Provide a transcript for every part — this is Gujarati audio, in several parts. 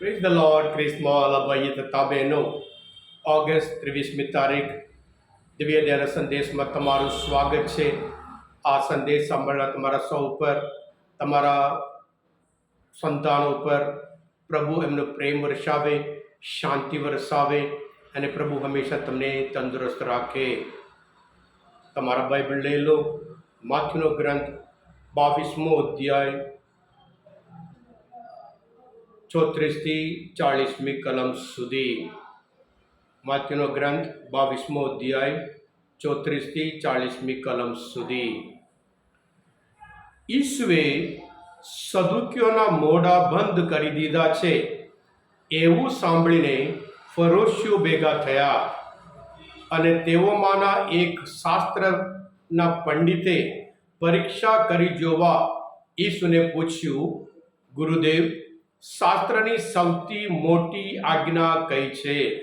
પ્રેઝ ધ લોર્ડ ક્રિસ્મોલ ભાઈ તથા બહેનો ઓગસ્ટ ત્રેવીસમી તારીખ દિવ્ય દયાના સંદેશમાં તમારું સ્વાગત છે આ સંદેશ સાંભળવા તમારા સૌ ઉપર તમારા સંતાનો ઉપર પ્રભુ એમનો પ્રેમ વરસાવે શાંતિ વરસાવે અને પ્રભુ હંમેશા તમને તંદુરસ્ત રાખે તમારા બાઇબલ લઈ લો માથુનો ગ્રંથ બાવીસમો અધ્યાય ચોત્રીસથી ચાળીસમી કલમ સુધી. માથ્યુનો ગ્રંથ બાવીસમો અધ્યાય, ચોત્રીસથી ચાળીસમી કલમ સુધી. ઈશ્વે સદુક્યોના મોઢા બંધ કરી દીધા છે. એવું સાંભળીને ફરોશીઓ ભેગા થયા અને તેઓમાંના એક શાસ્ત્રના પંડિતે પરીક્ષા કરી જોવા ઈસુને પૂછ્યું, ગુરુદેવ શાસ્ત્રની સૌથી મોટી આજ્ઞા કઈ છે?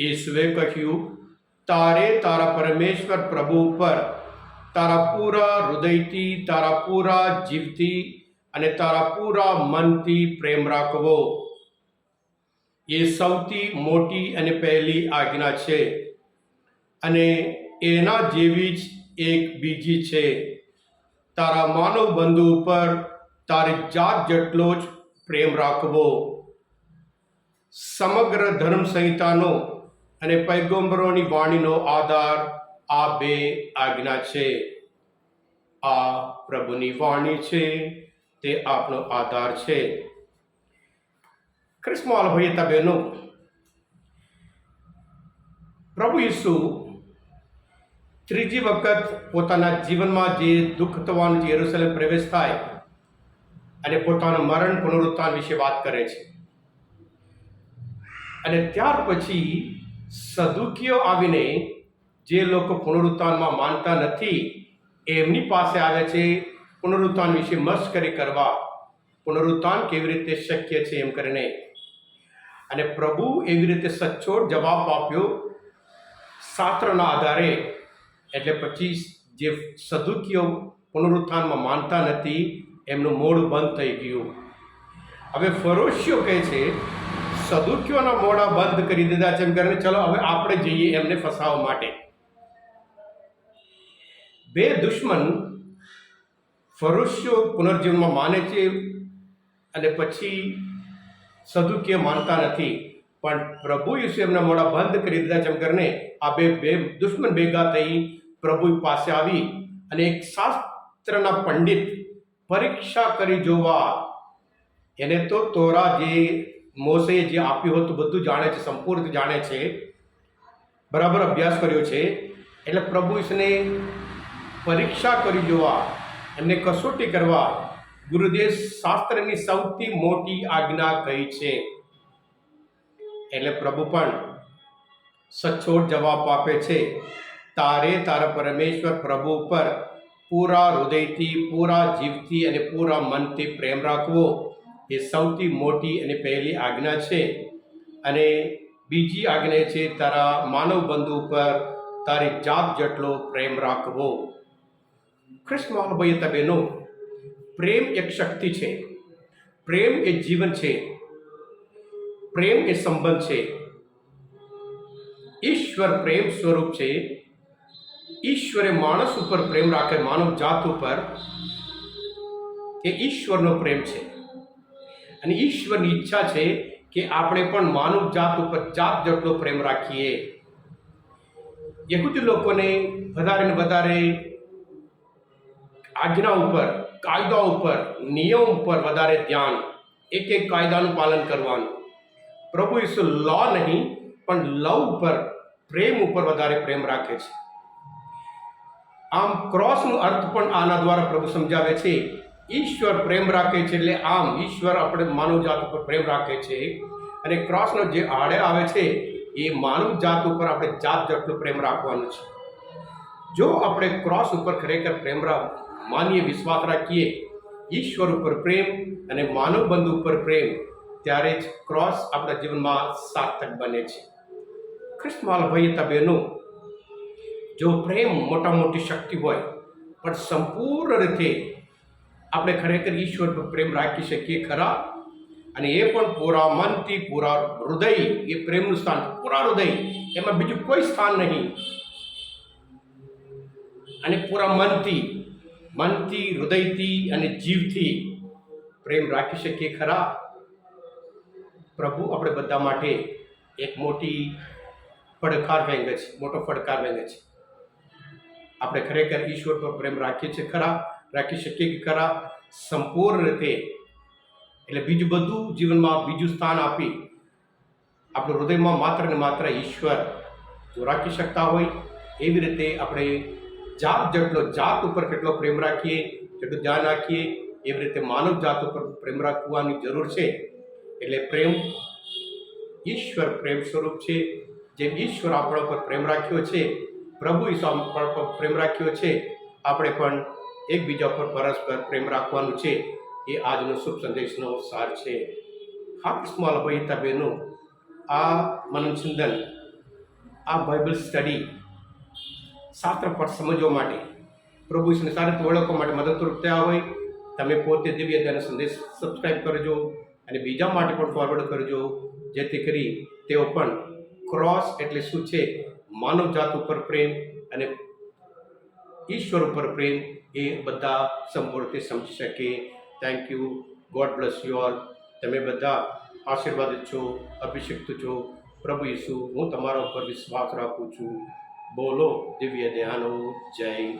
ઈસુએ કહ્યું, તારે તારા પરમેશ્વર પ્રભુ ઉપર, તારા પૂરા હૃદયથી, તારા પૂરા જીવથી અને તારા પૂરા મનથી પ્રેમ રાખવો. એ સૌથી મોટી અને પહેલી આજ્ઞા છે. અને એના જેવી જ એક બીજી છે. તારા માનવ બંધુ ઉપર તારી જાત જેટલો જ પ્રેમ રાખવો. સમગ્ર ધર્મ સંહિતાનો અને પૈગંબરોની વાણીનો આધાર આ બે આજ્ઞા છે. આ પ્રભુની વાણી છે, તે આપણો આધાર છે. ખ્રિસ્મોલ ભાઈ બહેનો, પ્રભુ ઈસુ ત્રીજી વખત પોતાના જીવનમાં જે દુઃખ થવાનું જે યરુસલેમ પ્રવેશ થાય અને પોતાનું મરણ પુનરુત્થાન વિશે વાત કરે છે. અને ત્યાર પછી સદુકીઓ આવીને જે લોકો પુનરુત્થાનમાં માનતા નથી, એમની પાસે આવે છે પુનરુત્થાન વિશે મશ્કરી કરવા. પુનરુત્થાન કેવી રીતે શક્ય છે એમ કરીને. અને પ્રભુ એવી રીતે સચોટ જવાબ આપ્યો શાસ્ત્રના આધારે. એટલે પછી જે સદુકીઓ પુનરુત્થાનમાં માનતા નથી એમનું મોડ બંધ થઈ ગયું. હવે ફરોશીઓ કહે છે, સદુકીઓના મોડા બંધ કરી દીધા છે. એમ કરીને ચલો, હવે આપણે જઈએ એમને ફસાવવા માટે. બે દુશ્મન ફરોશીઓ પુનર્જીવનમાં માને છે અને પછી સદુકીય માનતા નથી. પણ પ્રભુ ઈસુ એમના મોડા બંધ કરી દીધા છે કરીને આ બે બે દુશ્મન ભેગા થઈ પ્રભુ પાસે આવી અને એક શાસ્ત્રના પંડિત પરીક્ષા કરી જોવા. એને તો તોરા જે મોસે જે આપ્યું હતું, બધું જાણે છે, સંપૂર્ણ જાણે છે. બરાબર અભ્યાસ કર્યો છે. એટલે પ્રભુ ઈસને પરીક્ષા કરી જોવા, એમને કસોટી કરવા ગુરુદેવ શાસ્ત્રની સૌથી મોટી આજ્ઞા કહી છે. એટલે પ્રભુ પણ સચોટ જવાબ આપે છે. તારે તારા પરમેશ્વર પ્રભુ ઉપર પૂરા હૃદયથી, પૂરા જીવથી અને પૂરા મનથી પ્રેમ રાખવો એ સૌથી મોટી અને પહેલી આજ્ઞા છે. અને બીજી આજ્ઞા છે, તારા માનવ બંધુ પર તારી જાત જેટલો પ્રેમ રાખવો. કૃષ્ણ ભાઈ તબેનો પ્રેમ એક શક્તિ છે. પ્રેમ એ જીવન છે. પ્રેમ એ સંબંધ છે. ઈશ્વર પ્રેમ સ્વરૂપ છે. ઈશ્વરે માણસ ઉપર પ્રેમ રાખે, માનવ જાત ઉપર, એ ઈશ્વરનો પ્રેમ છે. અને ઈશ્વરની ઈચ્છા છે કે આપણે પણ માનવ જાત ઉપર જાત જેટલો પ્રેમ રાખીએ. યહૂદી લોકોને વધારે ને વધારે આજ્ઞા ઉપર, કાયદા ઉપર, નિયમ ઉપર વધારે ધ્યાન એક એક કાયદાનું પાલન કરવાનું. પ્રભુ ઈશ્વર લો નહીં, પણ લવ ઉપર પ્રેમ ઉપર વધારે પ્રેમ રાખે છે. આમ ક્રોસનો અર્થ પણ આના દ્વારા પ્રભુ સમજાવે છે. ઈશ્વર પ્રેમ રાખે છે એટલે આમ ઈશ્વર આપણે માનવ જાત ઉપર પ્રેમ રાખે છે. અને ક્રોસનો જે આડે આવે છે, એ માનવ જાત ઉપર આપણે જાત જેટલો પ્રેમ રાખવાનો છે. જો આપણે ક્રોસ ઉપર ખરેખર પ્રેમ માનીએ, વિશ્વાસ રાખીએ, ઈશ્વર ઉપર પ્રેમ અને માનવ બંધુ ઉપર પ્રેમ, ત્યારે જ ક્રોસ આપણા જીવનમાં સાર્થક બને છે. કૃષ્ણમાલ ભાઈ બહેનો જો પ્રેમ મોટા મોટી શક્તિ હોય, પણ સંપૂર્ણ રીતે આપણે ખરેખર ઈશ્વર પર પ્રેમ રાખી શકીએ ખરા? અને એ પણ પૂરા મનથી, પૂરા હૃદય, એ પ્રેમનું સ્થાન, પૂરા હૃદય, એમાં બીજું કોઈ સ્થાન નહીં. અને પૂરા મનથી મનથી, હૃદયથી અને જીવથી પ્રેમ રાખી શકીએ ખરા? પ્રભુ, આપણે બધા માટે એક મોટી પડકાર વેંગે છે મોટો પડકાર વેંગે છે આપણે ખરેખર ઈશ્વર પર પ્રેમ રાખીએ છીએ ખરા, રાખી શકીએ કે ખરા? સંપૂર્ણ રીતે. એટલે બીજું બધું જીવનમાં બીજું સ્થાન આપી આપણું હૃદયમાં માત્ર ને માત્ર ઈશ્વર જો રાખી શકતા હોય, એવી રીતે આપણે જાત જેટલો જાત ઉપર કેટલો પ્રેમ રાખીએ, જેટલું ધ્યાન રાખીએ, એવી રીતે માનવ જાત ઉપર પ્રેમ રાખવાની જરૂર છે. એટલે પ્રેમ ઈશ્વર પ્રેમ સ્વરૂપ છે. જેમ ઈશ્વર આપણા પર પ્રેમ રાખ્યો છે પ્રભુ ઈસુ પણ પ્રેમ રાખ્યો છે. આપણે પણ એકબીજા પર પરસ્પર પ્રેમ રાખવાનું છે. એ આજનો શુભ સંદેશનો સાર છે. હાર્ટસ્માલ અભયતા બહેનો, આ મનનચિંતન આ બાઇબલ સ્ટડી શાસ્ત્ર પર સમજવા માટે, પ્રભુ ઈશ્વરને સારી રીતે ઓળખવા માટે મદદરૂપ થયા હોય, તમે પોતે દિવ્ય તેનો સંદેશ સબસ્ક્રાઈબ કરજો અને બીજા માટે પણ ફોરવર્ડ કરજો. જેથી કરી તેઓ પણ ક્રોસ એટલે શું છે? માનવ જાત ઉપર પ્રેમ અને ઈશ્વર ઉપર પ્રેમ એ બધા સંપૂર્ણ સમજી શકે. Thank you God bless you all તમે બધા આશીર્વાદિત છો અભિષિક્ત છો. પ્રભુ ઈસુ, હું તમારા ઉપર વિશ્વાસ રાખું છું. બોલો દિવ્ય ધ્યાનો જય